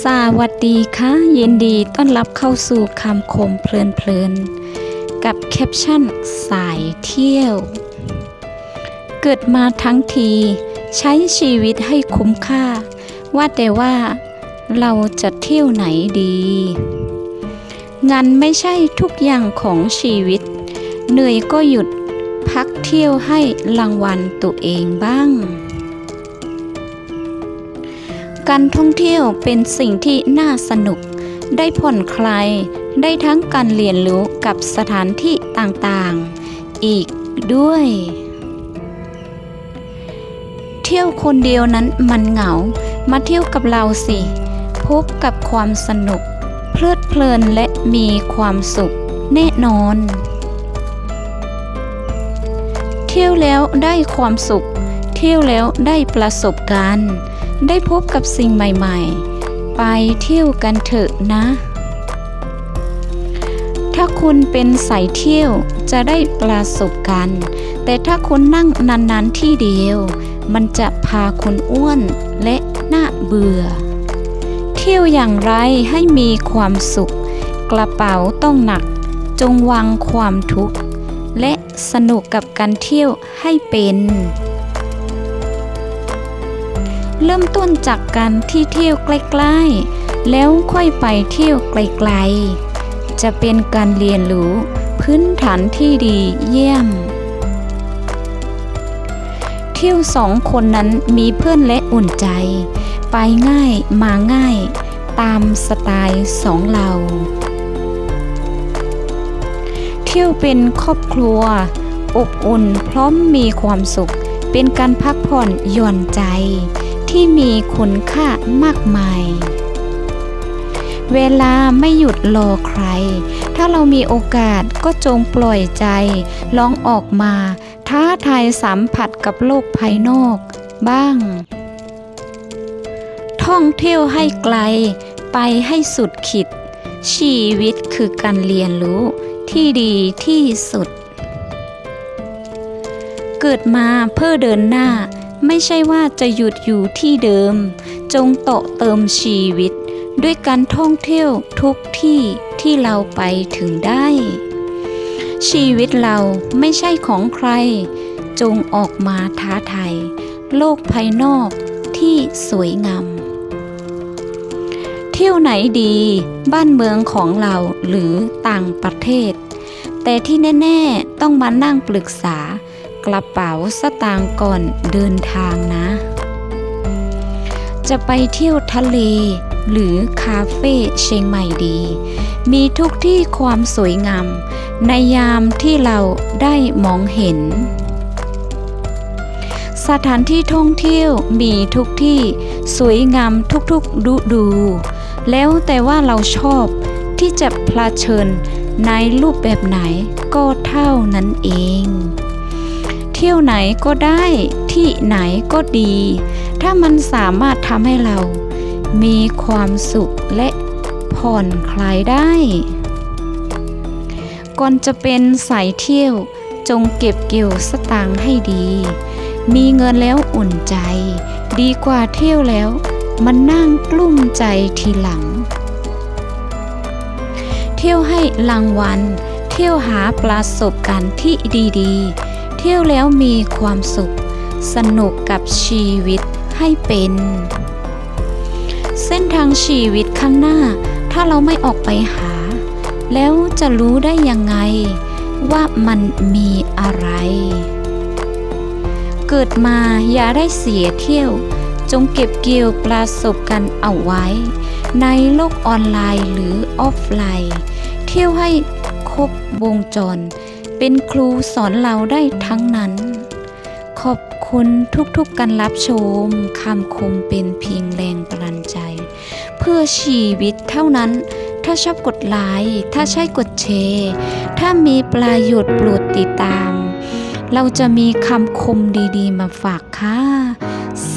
สวัสดีค่ะ ยินดีต้อนรับเข้าสู่คำคมเพลินๆ กับแคปชั่นสายเที่ยว เกิดมาทั้งที ใช้ชีวิตให้คุ้มค่า ว่าแต่ว่าเราจะเที่ยวไหนดี งานไม่ใช่ทุกอย่างของชีวิต เหนื่อยก็หยุดพักเที่ยวให้รางวัลตัวเองบ้าง การท่องเที่ยวเป็นสิ่งที่น่าสนุก ได้ผ่อนคลาย ได้ทั้งการเรียนรู้กับสถานที่ต่างๆ อีกด้วย เที่ยวคนเดียวนั้นมันเหงา มาเที่ยวกับเราสิ พบกับความสนุก เพลิดเพลินและมีความสุขแน่นอน เที่ยวแล้วได้ความสุข เที่ยวแล้วได้ประสบการณ์ ได้พบกับสิ่งใหม่ๆ ไปเที่ยวกันเถอะนะ ถ้าคุณเป็นสายเที่ยวจะได้ประสบการณ์ แต่ถ้าคุณนั่งนานๆที่เดียว มันจะพาคุณอ้วนและน่าเบื่อ เที่ยวอย่างไรให้มีความสุข กระเป๋าต้องหนัก จงวางความทุกข์และสนุกกับการเที่ยวให้เป็น เริ่มต้นจากการที่เที่ยวใกล้ๆ แล้วค่อยไปเที่ยวไกลๆ จะเป็นการเรียนรู้พื้นฐานที่ดีเยี่ยม เที่ยวสองคนนั้นมีเพื่อนและอุ่นใจ ไปง่ายมาง่าย ตามสไตล์สองเรา เที่ยวเป็นครอบครัว อบอุ่นพร้อมมีความสุขเป็นการพักผ่อนหย่อนใจ ที่มีคุณค่ามากมาย เวลาไม่หยุดรอใคร ถ้าเรามีโอกาสก็จงปล่อยใจ ลองออกมา ท้าทายสัมผัสกับโลกภายนอก บ้าง ท่องเที่ยวให้ไกล ไปให้สุดขีดชีวิตคือการเรียนรู้ที่ดีที่สุด เกิดมาเพื่อเดินหน้า ไม่ใช่ว่าจะหยุดอยู่ที่เดิม จงโตเติมชีวิต ด้วยการท่องเที่ยวทุกที่ที่เราไปถึงได้ ชีวิตเราไม่ใช่ของใคร จงออกมาท้าทายโลกภายนอกที่สวยงามเที่ยวไหนดีบ้านเมืองของเราหรือต่างประเทศ แต่ที่แน่ ๆ ต้องมานั่งปรึกษา กระเป๋าสตางค์ก่อนเดินทางนะ จะไปเที่ยวทะเล หรือคาเฟ่เชียงใหม่ดี มีทุกที่ความสวยงาม ในยามที่เราได้มองเห็น สถานที่ท่องเที่ยวมีทุกที่สวยงามทุกๆฤดู แล้วแต่ว่าเราชอบที่จะพลาเชิญในรูปแบบไหนก็เท่านั้นเอง ที่ยวไหนก็ได้ที่ไหนก็ดี ถ้ามันสามารถทำให้เรา มีความสุขและผ่อนคลายได้ ก่อนจะเป็นสายเที่ยวจงเก็บเกี่ยวสตางค์ให้ดี มีเงินแล้วอุ่นใจ ดีกว่าเที่ยวแล้ว มันนั่งกลุ้มใจทีหลัง เที่ยวให้รางวัล เที่ยวหาประสบการณ์ที่ดีๆ เที่ยวแล้วมีความสุข สนุกกับชีวิตให้เป็น เส้นทางชีวิตข้างหน้า ถ้าเราไม่ออกไปหา แล้วจะรู้ได้ยังไง ว่ามันมีอะไร เกิดมาอย่าได้เสียเที่ยว จงเก็บเกี่ยวประสบการณ์เอาไว้ ในโลกออนไลน์หรือออฟไลน์ เที่ยวให้ครบวงจร เป็นครูสอนเราได้ทั้งนั้น ขอบคุณทุกๆการรับชมคำคมเป็นเพียงแรงบันดาลใจ เพื่อชีวิตเท่านั้น ถ้าชอบกดไลค์ถ้าใช่กดแชร์ถ้ามีประโยชน์โปรดติดตาม เราจะมีคำคมดีๆ มาฝากค่ะ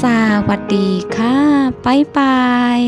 สวัสดีค่ะบ๊ายบาย